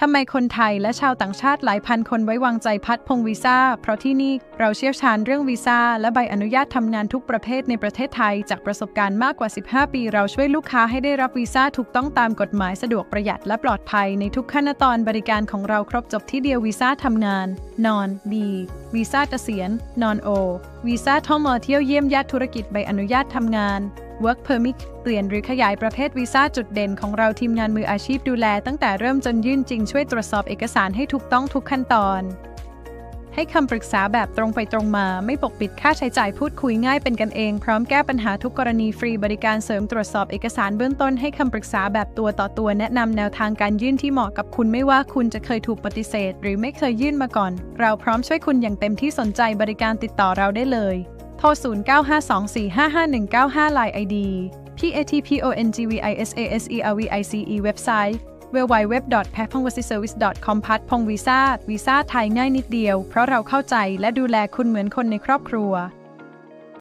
ทำไมคนไทยและชาวต่างชาติหลายพันคนไว้วางใจพัดพงวีซ่า เพราะที่นี่เราเชี่ยวชาญเรื่องวีซ่าและใบอนุญาตทำงานทุกประเภทในประเทศไทย จากประสบการณ์มากกว่า 15 ปี เราช่วยลูกค้าให้ได้รับวีซ่าถูกต้องตามกฎหมายสะดวกประหยัดและปลอดภัยในทุกขั้นตอนบริการของเราครบจบที่เดียววีซ่าทำงาน นอน B วีซ่าเกษียณนอน O วีซ่าท่องมาเที่ยวเยี่ยมญาติธุรกิจใบอนุญาตทำงาน Work Permit เปลี่ยนหรือขยายประเภทวีซ่าจุดเด่นของเราทีมงานมืออาชีพดูแล ตั้งแต่เริ่มจนยื่นจริงช่วยตรวจสอบเอกสารให้ถูกต้องทุกขั้นตอน ให้คำปรึกษาแบบตรงไปตรงมา ไม่ปกปิดค่าใช้จ่ายพูดคุยง่ายเป็นกันเอง พร้อมแก้ปัญหาทุกกรณีฟรีบริการเสริมตรวจสอบเอกสารเบื้องต้นให้คำปรึกษาแบบตัวต่อตัวแนะนำแนวทางการยื่นที่เหมาะกับคุณไม่ว่าคุณจะเคยถูกปฏิเสธ หรือไม่เคยยื่นมาก่อน เราพร้อมช่วยคุณอย่างเต็มที่สนใจบริการติดต่อเราได้เลย โทร 0952455195 Line ID patpongvisaservice เว็บไซต์ www.patpongvisaservice.com พัดพงวีซ่าวีซ่าไทยง่ายนิดเดียว เพราะเราเข้าใจและดูแลคุณเหมือนคนในครอบครัว